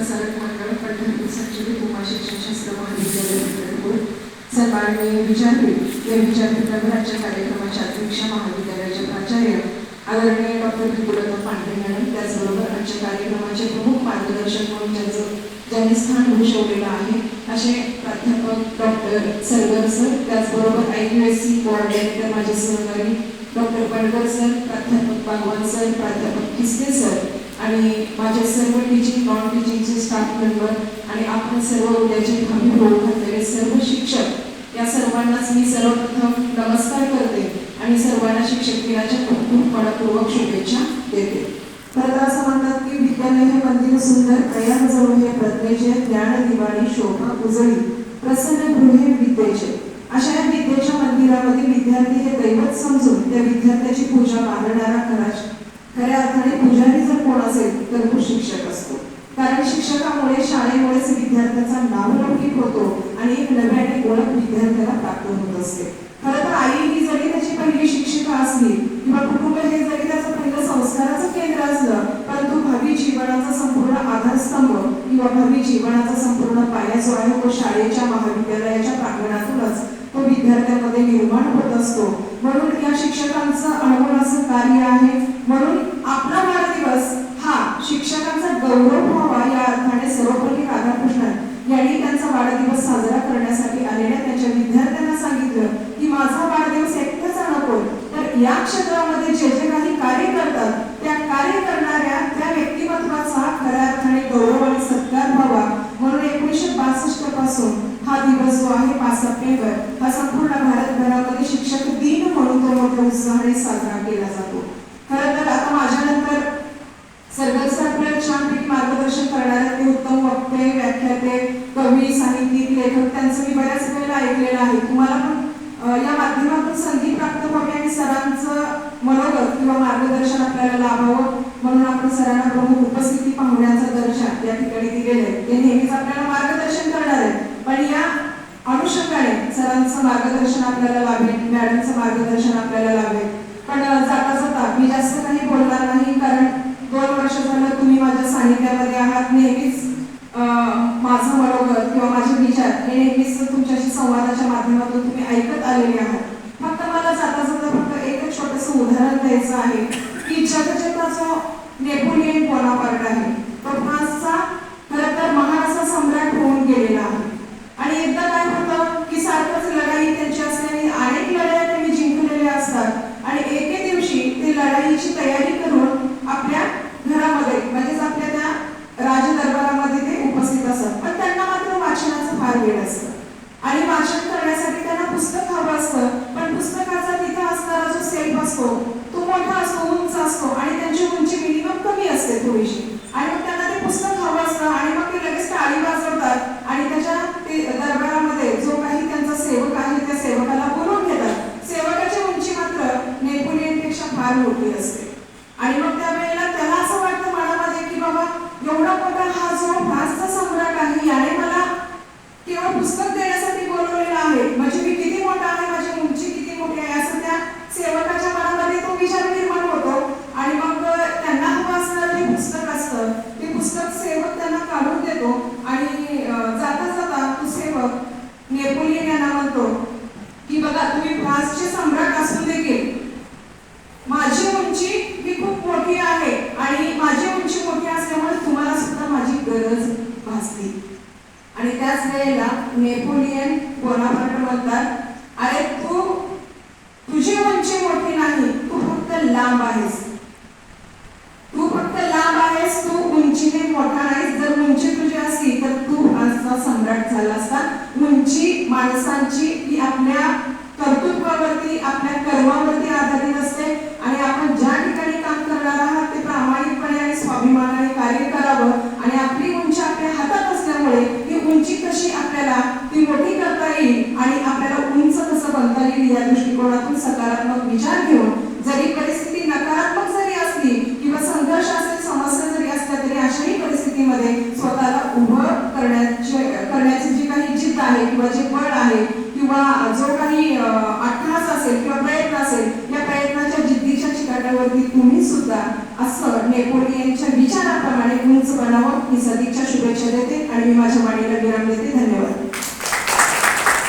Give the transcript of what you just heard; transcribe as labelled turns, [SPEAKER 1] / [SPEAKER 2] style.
[SPEAKER 1] प्रसारक मंडळ पंढरपूर संचलित उमा शिक्षणशास्त्र महाविद्यालय पंढरपूर सन्माननीय विचारपीठ या विचारपीठ नगराच्या कार्यक्रमाच्या अध्यक्ष महाविद्यालयाचे प्राचार्य आदरणीय डॉक्टर विपुलता पांढरे मॅडम त्याचबरोबर आजच्या कार्यक्रमाचे प्रमुख मार्गदर्शक म्हणून ज्यांचं ज्यांनी स्थान भूषवलेलं आहे असे प्राध्यापक डॉक्टर सरगर सर त्याचबरोबर I U S C coordinator माझे सहकारी डॉक्टर पडकर सर प्राध्यापक बागवान सर प्राध्यापक किसले सर आणि माझ्या सर्व टीचिंग नॉन टीचिंगचे स्टाफ मेंबर आणि आपण सर्व उद्याचे भावी होऊ घातलेले सर्व शिक्षक या सर्वांनाच मी सर्वप्रथम नमस्कार करते आणि सर्वांना शिक्षक दिनाच्या खूप खूप मनपूर्वक शुभेच्छा देते. खरं तर असं म्हणतात की विद्यालय हे मंदिर सुंदर तयार जवळ हे प्रज्ञेचे ज्ञान दिवाळी शोभा उजळी प्रसन्न गृहे विद्येचे. अशा या विद्येच्या मंदिरामध्ये विद्यार्थी हे दैवत समजून त्या विद्यार्थ्याची पूजा मानणारा खरा खऱ्या अर्थाने पुजारी जर कोण असेल तर तो शिक्षक असतो. कारण शिक्षकामुळे शाळेमुळेच विद्यार्थ्याचा नावलौकिक होतो आणि एक नव्याने ओळख विद्यार्थ्याला प्राप्त होत असते. खरं तर आई ही जरी त्याची पहिली शिक्षिका असली किंवा कुटुंब हे जरी त्याचं पहिलं संस्काराचं केंद्र असलं परंतु भावी जीवनाचा संपूर्ण आधारस्तंभ किंवा भावी जीवनाचा संपूर्ण पाया जो आहे तो शाळेच्या महाविद्यालयाच्या प्रांगणातूनच तो विद्यार्थ्यांमध्ये निर्माण होत असतो. म्हणून या शिक्षकांचं अनमोल असं कार्य आहे म्हणून आपला वाढदिवस हा शिक्षकांचा गौरव व्हावा या अर्थाने सर्वपल्ली राधाकृष्णन यांनी त्यांचा वाढदिवस साजरा करण्यासाठी आलेल्या त्यांच्या विद्यार्थ्यांना सांगितलं की माझा वाढदिवस एकटाच नको तर या क्षेत्रामध्ये जे जे काही कार्य करतात त्या कार्य करणाऱ्या त्या व्यक्तिमत्वाचा खऱ्या अर्थाने गौरव आणि सत्कार व्हावा. म्हणून एकोणीसशे बासष्टपासून हा दिवस जो आहे पाच सप्टेंबर हा संपूर्ण भारतभरामध्ये शिक्षक दिन म्हणून तो मोठ्या उत्साहाने साजरा केला जातो खरं तर आता माझ्यानंतर सर्वच आपल्याला छानपैकी मार्गदर्शन करणारे ते उत्तम वक्ते व्याख्याते कवी त्यांचं मी बऱ्याच वेळेला ऐकलेलं आहे. तुम्हाला पण या माध्यमातून संधी प्राप्त व्हावी आणि सरांचं मनोगत किंवा मार्गदर्शन आपल्याला लाभावं म्हणून आपण सरांना प्रमुख उपस्थिती पाहुण्याचा दर्शन या ठिकाणी दिलेलं आहे. ते नेहमीच आपल्याला मार्गदर्शन करणार आहे. पण या अनुषंगाने सरांचं मार्गदर्शन आपल्याला लाभेल मॅडमचं मार्गदर्शन आपल्याला लाभेल. पण जाता जाता मी जास्त काही बोलणार नाही कारण दोन वर्ष झालं तुम्ही माझ्या सानिध्यामध्ये आहात. नेहमीच अं, माझं मनोगत किंवा विचार हे नेहमीच तुमच्याशी संवादाच्या माध्यमातून तुम्ही ऐकत आलेले आहात. फक्त मला जाता जाता फक्त एकच छोटस उदाहरण द्यायचं आहे. की जगजगा जो नेपोलियन बोनापार्ट आहे. तो फ्रान्सचा खरं तर महाराष्ट्र सम्राट होऊन गेलेला आहे आणि एकदा काय होतं की सारखंच लढाई त्यांची असल्याने अनेक लढाया त्यांनी जिंकलेल्या असतात आणि एके दिवशी ते लढाईची तयारी करून आपल्या घरामध्ये म्हणजेच आपल्या त्या राजदरबारामध्ये ते उपस्थित असतात पण त्यांना मात्र वाचनाचं फार वेळ भाषण वाचन करण्यासाठी त्यांना पुस्तक हवं असतं. पण पुस्तकाचा तिथं असणारा जो सेल्फ असतो तो मोठा असतो उंच असतो आणि त्यांची उंची मिनिमम कमी असते थोडीशी. आणि मग त्यांना ते पुस्तक हवं असतं आणि मग ते लगेच टाळी वाजवतात आणि त्याच्या ते दरबारामध्ये जो काही त्यांचा सेवक आहे त्या सेवकाला बोलवून घेतात. सेवकाची उंची मात्र नेपोलियनपेक्षा फार मोठी असते. आणि मग त्यावेळेला त्याला असं वाटतं मनामध्ये की बाबा एवढा मोठा हा जो भासचा सम्राट आहे याने मला केवळ पुस्तक देण्यासाठी बोलवलेलं आहे म्हणजे मी किती मोठा आहे माझी उंची किती मोठी आहे असं त्या सेवकाच्या मनामध्ये तो विचार निर्माण होतो आणि मग त्यांना हवं असणारं जे पुस्तक असतं ते पुस्तक सेवक त्यांना काढून देतो आणि अं, जाता जाता तो सेवक नेपोलियन यांना म्हणतो की बघा तुम्ही सम्राट असून देखील. माझी उंची ही खूप मोठी आहे आणि माझी उंची मोठी असल्यामुळे तुम्हाला सुद्धा माझी गरज भासते. आणि त्याच वेळेला नेपोलियन बोनापार्ट म्हणतात अरे तू तुझी उंची मोठी नाही तू फक्त लांब आहेस. तू फक्त लांब आहेस तू उंचीने मोठा नाहीस. जर उंची तुझी असती तर तू फ्रान्सचा सम्राट झाला असता उंची माणसांची ही आपल्या कर्तृत्वावरती आपल्या कर्मावरती आधारित असते. आणि आपण ज्या ठिकाणी काम करणार आहात ते प्रामाणिकपणे आणि स्वाभिमानाने कार्य करावं. आणि आपली उंची आपल्या हातात असल्यामुळे ही उंची कशी आपल्याला ती मोठी करता येईल आणि आपल्याला उंच कसं बनता येईल या दृष्टिकोनातून सकारात्मक विचार घेऊन जरी परिस्थिती नकारात्मक जरी असली किंवा संघर्ष असेल समस्या जरी असल्या तरी अशाही परिस्थितीमध्ये स्वतःला उभं करण्याची करण्याची जी काही जिद्द आहे किंवा जे बळ आहे किंवा जो काही की तुम्ही सुद्धा असं नेपोळी यांच्या विचाराप्रमाणे उंच बनावं ही सदिच्छा शुभेच्छा देते आणि मी माझ्या वाणीला विराम देते. धन्यवाद.